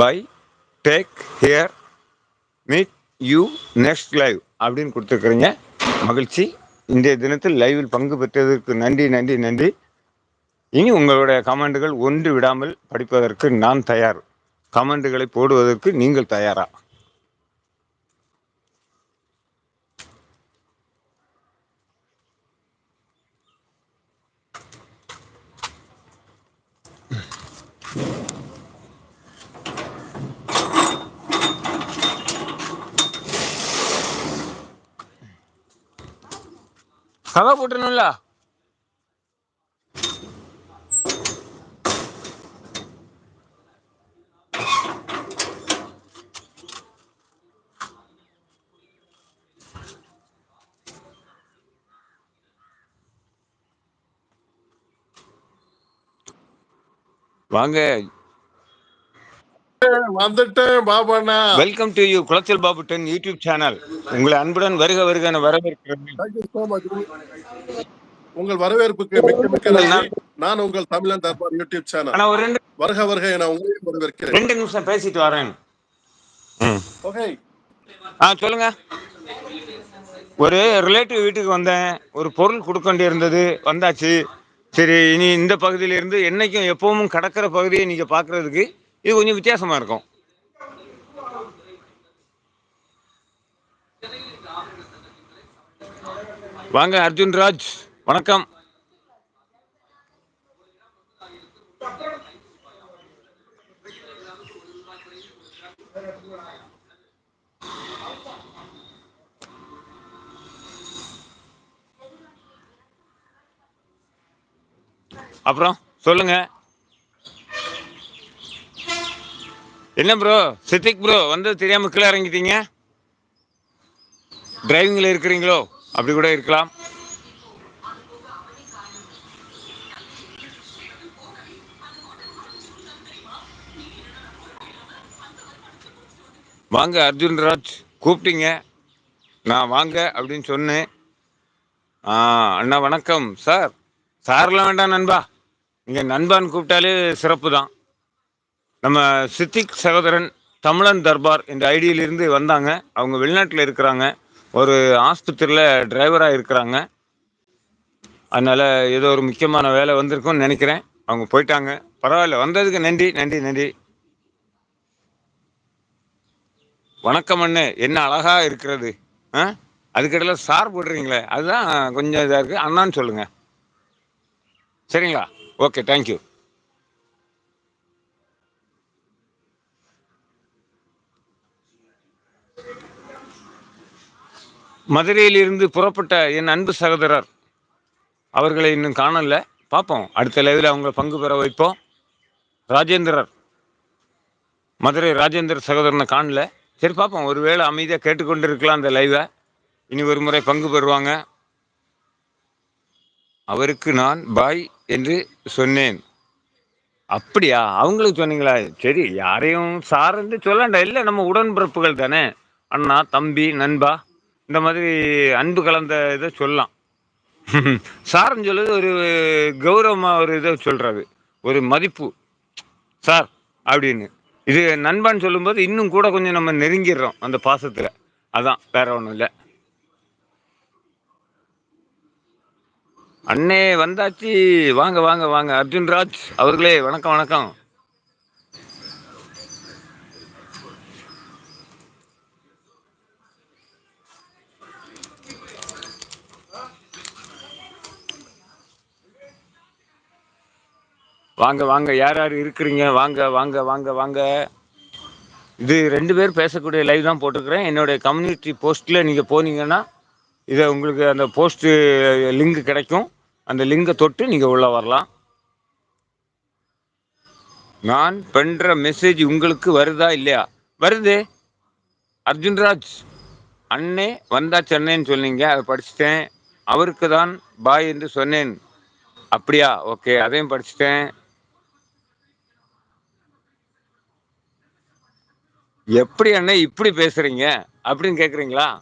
Bye take here meet you next live அப்படின்னு கொடுத்துருக்குறீங்க. மகிழ்ச்சி. இன்றைய தினத்தில் லைவில் பங்கு பெற்றதற்கு நன்றி நன்றி நன்றி. இனி உங்களுடைய கமெண்டுகள் ஒன்று விடாமல் படிப்பதற்கு நான் தயார். கமெண்டுகளை போடுவதற்கு நீங்கள் தயாரா? கதை போட்டணும்ல? வாங்க. வந்துட்டேன் பாபாண்ணா. Welcome to you Kulachal Babu ten YouTube channel உங்களை அன்புடன் வருக வருக என வரவேற்கிறேன். Thank you so much. உங்கள் வரவேற்புக்கு மிக்க மிக்க நன்றி. நான் உங்கள் தமிழன் தர்பார் யூடியூப் சேனல் ஒரு ரெண்டு வருக வருக என உங்களையும் வரவேற்கிறேன். ரெண்டு நிமிஷம் பேசிட்டு வரேன். ம். ஓகே. ஆ சொல்லுங்க. ஒரு ரிலேட்டிவ் வீட்டுக்கு வந்தேன். ஒரு பொருள் கொடுக்க வேண்டியிருந்தது. வந்தாச்சு. சரி இனி இந்த பகுதியில இருந்து என்னைக்கும் எப்பவும் கடற்கரை பகுதியை நீங்க பார்க்கிறதுக்கு இது கொஞ்சம் வித்தியாசமா இருக்கும். வாங்க அர்ஜுன் ராஜ் வணக்கம். அப்புறம் சொல்லுங்க. என்ன ப்ரோ சித்திக் ப்ரோ வந்து தெரியாம கீழே இறங்கிட்டீங்க. டிரைவிங்ல இருக்கிறீங்களோ? அப்படி கூட இருக்கலாம். வாங்க அர்ஜுன் ராஜ் கூப்பிட்டீங்க. நான் வாங்க அப்படின்னு சொன்னேன். ஆ அண்ணா வணக்கம். சார் சார்லாம் வேண்டாம் நண்பா. இங்கே நண்பான்னு கூப்பிட்டாலே சிறப்பு தான் நம்ம சித்திக் சகோதரன் தமிழன் தர்பார் இந்த ஐடியிலிருந்து வந்தாங்க. அவங்க வெளிநாட்டில் இருக்கிறாங்க. ஒரு ஆஸ்பத்திரியில் டிரைவராக இருக்கிறாங்க. அதனால் ஏதோ ஒரு முக்கியமான வேலை வந்திருக்கும்னு நினைக்கிறேன். அவங்க போயிட்டாங்க. பரவாயில்ல வந்ததுக்கு நன்றி நன்றி நன்றி. வணக்கம் அண்ணு என்ன அழகாக இருக்கிறது. ஆ? அதுக்கிடையில சார் போடுறீங்களே அதுதான் கொஞ்சம் இதாக இருக்குது அண்ணான்னு சொல்லுங்கள் சரிங்களா? ஓகே தேங்க்யூ மதுரையிலிருந்து புறப்பட்ட என் அன்பு சகோதரர். அவர்களை இன்னும் காணல. பார்ப்போம். அடுத்த லெவலில் அவங்க பங்கு பெற வைப்போம். ராஜேந்திரர். மதுரை ராஜேந்திர சகோதரனை காணல. சரி பார்ப்போம். ஒருவேளை அமைதியாக கேட்டுக்கொண்டு இருக்கலாம் அந்த லைவை. இனி ஒரு முறை பங்கு பெறுவாங்க. அவருக்கு நான் பாய் என்று சொன்னேன். அப்படியா? அவங்களுக்கு சொன்னீங்களா? சரி யாரையும் சார்ந்து சொல்லண்டா. இல்லை நம்ம உடன்பிறப்புகள் தானே. அண்ணா தம்பி நண்பா. இந்த மாதிரி அன்பு கலந்த இதை சொல்லலாம். சார்ன்னு சொல்லுது ஒரு கௌரவமாக ஒரு இதை சொல்கிறாரு ஒரு மதிப்பு. சார் அப்படின்னு. இது நண்பன் சொல்லும்போது இன்னும் கூட கொஞ்சம் நம்ம நெருங்கிடுறோம் அந்த பாசத்தில். அதான் வேற ஒன்றும் இல்லை. அண்ணே வந்தாச்சு. வாங்க வாங்க வாங்க. அர்ஜுன் ராஜ் அவர்களே வணக்கம் வணக்கம். வாங்க வாங்க. யார் யார் இருக்கிறீங்க? வாங்க வாங்க வாங்க வாங்க. இது ரெண்டு பேர் பேசக்கூடிய லைவ் தான் போட்டிருக்கிறேன். என்னுடைய கம்யூனிட்டி போஸ்ட்டில் நீங்கள் போனீங்கன்னா இதை உங்களுக்கு அந்த போஸ்ட்டு லிங்க் கிடைக்கும். அந்த லிங்கை தொட்டு நீங்கள் உள்ளே வரலாம். நான் பண்ணுற மெசேஜ் உங்களுக்கு வருதா இல்லையா? வருது. அர்ஜுன்ராஜ் அண்ணே வந்தா சென்னைன்னு சொன்னீங்க அதை படிச்சுட்டேன். அவருக்கு தான் பாய் என்று சொன்னேன். அப்படியா? ஓகே அதையும் படிச்சுட்டேன். எப்படி அண்ணே இப்படி பேசுறீங்க? அப்படின்னு கேக்குறீங்களா?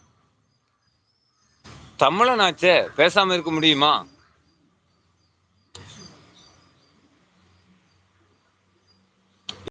தமிழனாச்சே பேசாம இருக்க முடியுமா?